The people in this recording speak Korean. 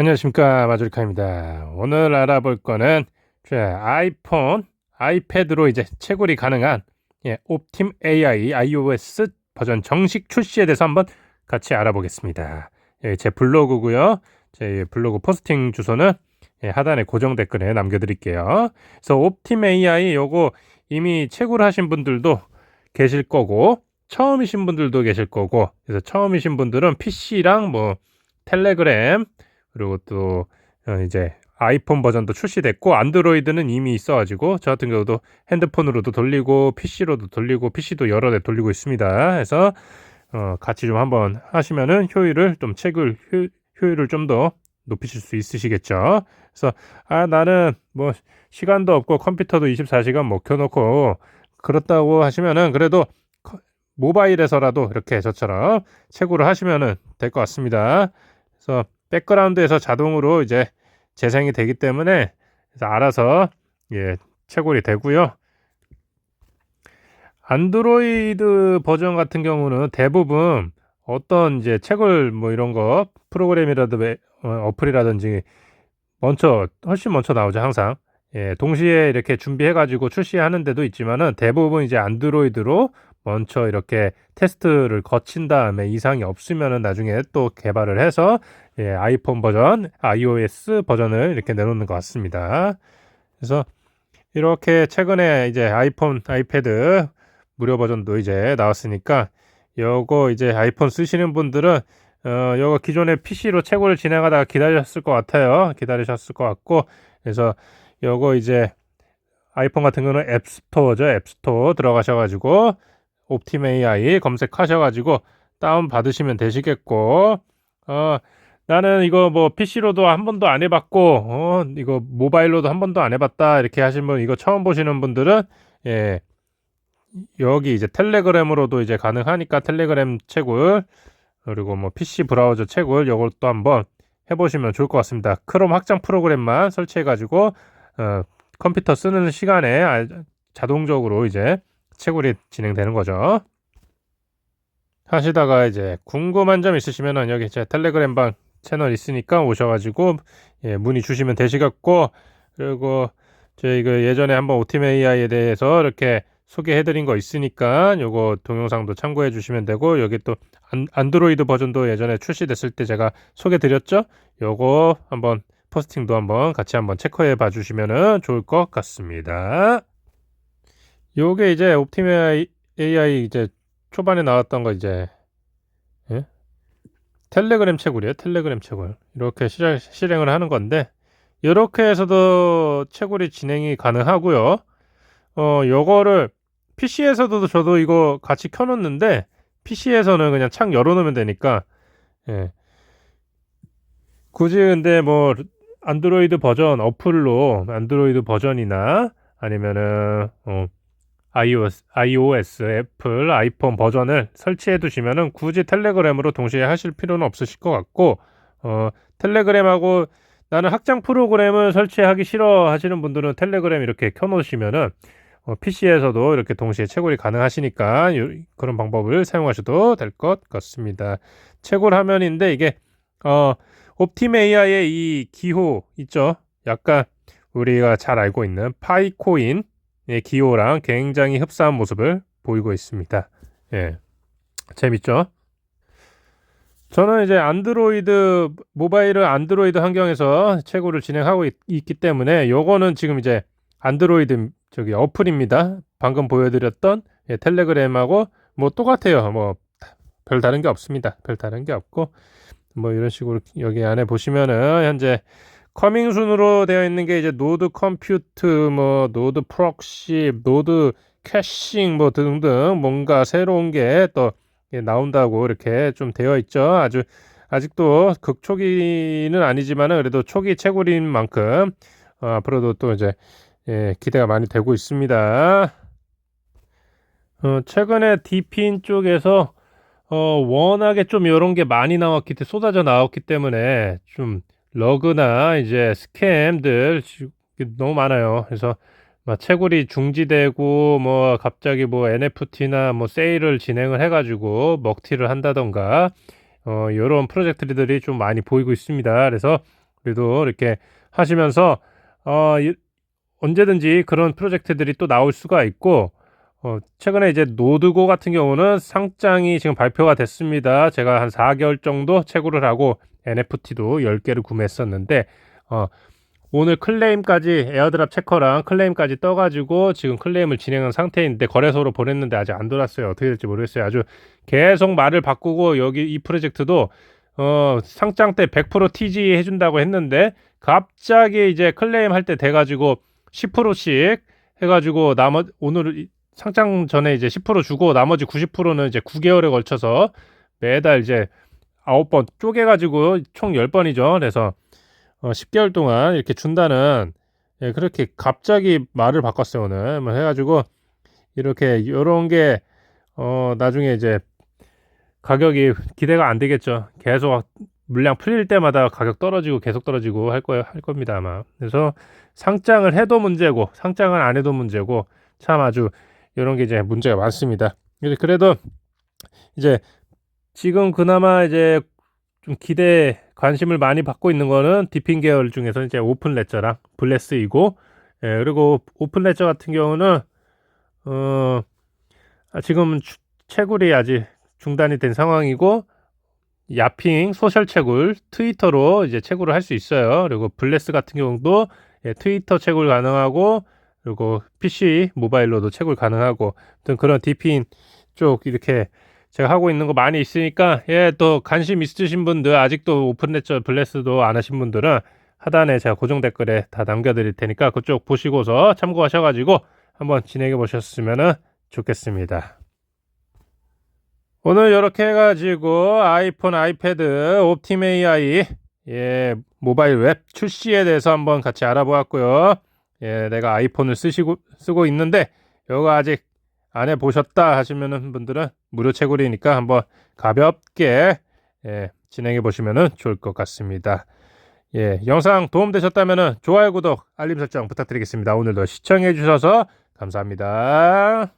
안녕하십니까 마조리카입니다. 오늘 알아볼 거는 자, 아이폰, 아이패드로 이제 채굴이 가능한 예, 옵팀 AI iOS 버전 정식 출시에 대해서 한번 같이 알아보겠습니다. 예, 제 블로그고요. 제 블로그 포스팅 주소는 예, 하단에 고정 댓글에 남겨드릴게요. 그래서 옵팀 AI 요거 이미 채굴 하신 분들도 계실 거고 처음이신 분들도 계실 거고 그래서 처음이신 분들은 PC랑 뭐 텔레그램 그리고 또 어, 이제 아이폰 버전도 출시됐고 안드로이드는 이미 있어가지고 저 같은 경우도 핸드폰으로도 돌리고 PC로도 돌리고 PC도 여러 대 돌리고 있습니다. 해서 어, 같이 좀 한번 하시면은 효율을 좀 책을 효, 효율을 좀 더 높이실 수 있으시겠죠. 그래서 아 나는 뭐 시간도 없고 컴퓨터도 24시간 못 켜놓고 그렇다고 하시면은 그래도 모바일에서라도 이렇게 저처럼 채굴을 하시면은 될 것 같습니다. 그래서 백그라운드에서 자동으로 이제 재생이 되기 때문에 알아서 예, 채굴이 되고요. 안드로이드 버전 같은 경우는 대부분 어떤 이제 채굴 뭐 이런 거 프로그램이라든지 어, 어플이라든지 먼저 훨씬 먼저 나오죠 항상 예, 동시에 이렇게 준비해 가지고 출시하는 데도 있지만은 대부분 이제 안드로이드로 먼저 이렇게 테스트를 거친 다음에 이상이 없으면은 나중에 또 개발을 해서 예, 아이폰 버전, iOS 버전을 이렇게 내놓는 것 같습니다. 그래서 이렇게 최근에 이제 아이폰, 아이패드 무료 버전도 이제 나왔으니까 요거 이제 아이폰 쓰시는 분들은 어, 요거 기존의 PC로 채굴을 진행하다가 기다리셨을 것 같아요. 기다리셨을 것 같고 그래서 요거 이제 아이폰 같은 경우는 앱스토어죠. 앱스토어 들어가셔가지고 옵팀 AI 검색하셔가지고 다운 받으시면 되시겠고 어 나는 이거 뭐 PC로도 한 번도 안 해봤고 어 이거 모바일로도 한 번도 안 해봤다 이렇게 하신 분 이거 처음 보시는 분들은 예 여기 이제 텔레그램으로도 이제 가능하니까 텔레그램 채굴 그리고 뭐 PC 브라우저 채굴 이것도 한번 해보시면 좋을 것 같습니다. 크롬 확장 프로그램만 설치해가지고 어, 컴퓨터 쓰는 시간에 아, 자동적으로 이제 채굴이 진행되는 거죠. 하시다가 이제 궁금한 점 있으시면은 여기 제 텔레그램방 채널 있으니까 오셔가지고 예, 문의 주시면 되시겠고 그리고 저희가 예전에 한번 오팀 AI에 대해서 이렇게 소개해드린 거 있으니까 요거 동영상도 참고해 주시면 되고 여기 또 안, 드로이드 버전도 예전에 출시됐을 때 제가 소개드렸죠 요거 한번 포스팅도 한번 같이 한번 체크해 봐 주시면 좋을 것 같습니다 요게 이제 옵팀 AI 이제 초반에 나왔던 거 이제 예? 텔레그램 채굴이에요. 텔레그램 채굴. 이렇게 시작, 실행을 하는 건데 이렇게 해서도 채굴이 진행이 가능하고요. 어, 요거를 PC에서도 저도 이거 같이 켜놓는데 PC에서는 그냥 창 열어놓으면 되니까 예. 굳이 근데 뭐 안드로이드 버전 어플로 안드로이드 버전이나 아니면은 어, iOS, iOS, 애플, 아이폰 버전을 설치해 두시면은 굳이 텔레그램으로 동시에 하실 필요는 없으실 것 같고 어, 텔레그램하고 나는 확장 프로그램을 설치하기 싫어 하시는 분들은 텔레그램 이렇게 켜놓으시면은 어, PC에서도 이렇게 동시에 채굴이 가능하시니까 요, 그런 방법을 사용하셔도 될 것 같습니다. 채굴 화면인데 이게 어, 옵팀 AI의 이 기호 있죠? 약간 우리가 잘 알고 있는 파이코인 예, 기호랑 굉장히 흡사한 모습을 보이고 있습니다. 예. 재밌죠? 저는 이제 안드로이드 모바일을 안드로이드 환경에서 채굴을 진행하고 있, 기 때문에 요거는 지금 이제 안드로이드 저기 어플입니다. 방금 보여드렸던 예, 텔레그램하고 뭐 똑같아요. 뭐 별 다른 게 없습니다. 별 다른 게 없고 뭐 이런 식으로 여기 안에 보시면은 현재 커밍 순으로 되어 있는 게 이제 노드 컴퓨트, 뭐 노드 프록시, 노드 캐싱 뭐 등등 뭔가 새로운 게 또 나온다고 이렇게 좀 되어 있죠. 아주 아직도 극초기는 아니지만은 그래도 초기 채굴인 만큼 어, 앞으로도 또 이제 예, 기대가 많이 되고 있습니다. 어, 최근에 디핀 쪽에서 어, 워낙에 좀 이런 게 많이 나왔기 때문에 쏟아져 나왔기 때문에 좀 러그나 이제 스캠들 너무 많아요. 그래서 막 채굴이 중지되고 뭐 갑자기 뭐 NFT나 뭐 세일을 진행을 해가지고 먹튀를 한다던가 어 이런 프로젝트들이 좀 많이 보이고 있습니다. 그래서 그래도 이렇게 하시면서 어, 이- 언제든지 그런 프로젝트들이 또 나올 수가 있고 어, 최근에 이제 노드고 같은 경우는 상장이 지금 발표가 됐습니다. 제가 한 4개월 정도 채굴을 하고 NFT도 10개를 구매했었는데 어, 오늘 클레임까지 에어드랍 체커랑 클레임까지 떠가지고 지금 클레임을 진행한 상태인데 거래소로 보냈는데 아직 안 돌았어요. 어떻게 될지 모르겠어요. 아주 계속 말을 바꾸고 여기 이 프로젝트도 어, 상장 때 100% TG 해준다고 했는데 갑자기 이제 클레임 할 때 돼가지고 10%씩 해가지고 나머 오늘 이- 상장 전에 이제 10% 주고 나머지 90%는 이제 9개월에 걸쳐서 매달 이제 9번 쪼개가지고 총 10번이죠. 그래서 어, 10개월 동안 이렇게 준다는 예, 그렇게 갑자기 말을 바꿨어요 오늘 뭐 해가지고 이렇게 요런 게 어, 나중에 이제 가격이 기대가 안 되겠죠. 계속 물량 풀릴 때마다 가격 떨어지고 계속 떨어지고 할 거예요 할 겁니다 아마. 그래서 상장을 해도 문제고 상장을 안 해도 문제고 참 아주 이런 게 이제 문제가 많습니다. 그래도 이제 지금 그나마 이제 좀 기대 관심을 많이 받고 있는 거는 디핀 계열 중에서 이제 오픈 레저랑 블레스이고 예, 그리고 오픈 레저 같은 경우는 어 아, 지금 추- 채굴이 아직 중단이 된 상황이고 야핑 소셜 채굴 트위터로 이제 채굴을 할 수 있어요. 그리고 블레스 같은 경우도 예, 트위터 채굴 가능하고 그리고 PC 모바일로도 채굴 가능하고 아무튼 그런 디핀 쪽 이렇게 제가 하고 있는 거 많이 있으니까 예 또 관심 있으신 분들 아직도 오픈레저 블레스도 안 하신 분들은 하단에 제가 고정 댓글에 다 남겨드릴 테니까 그쪽 보시고서 참고하셔가지고 한번 진행해 보셨으면 좋겠습니다. 오늘 이렇게 해가지고 아이폰, 아이패드, 옵팀 AI 예 모바일 웹 출시에 대해서 한번 같이 알아보았고요. 예 내가 아이폰을 쓰시고 쓰고 있는데 이거 아직 안 해보셨다 하시면은 분들은 무료 채굴이니까 한번 가볍게 예, 진행해 보시면 좋을 것 같습니다. 예, 영상 도움되셨다면 좋아요, 구독, 알림 설정 부탁드리겠습니다. 오늘도 시청해 주셔서 감사합니다.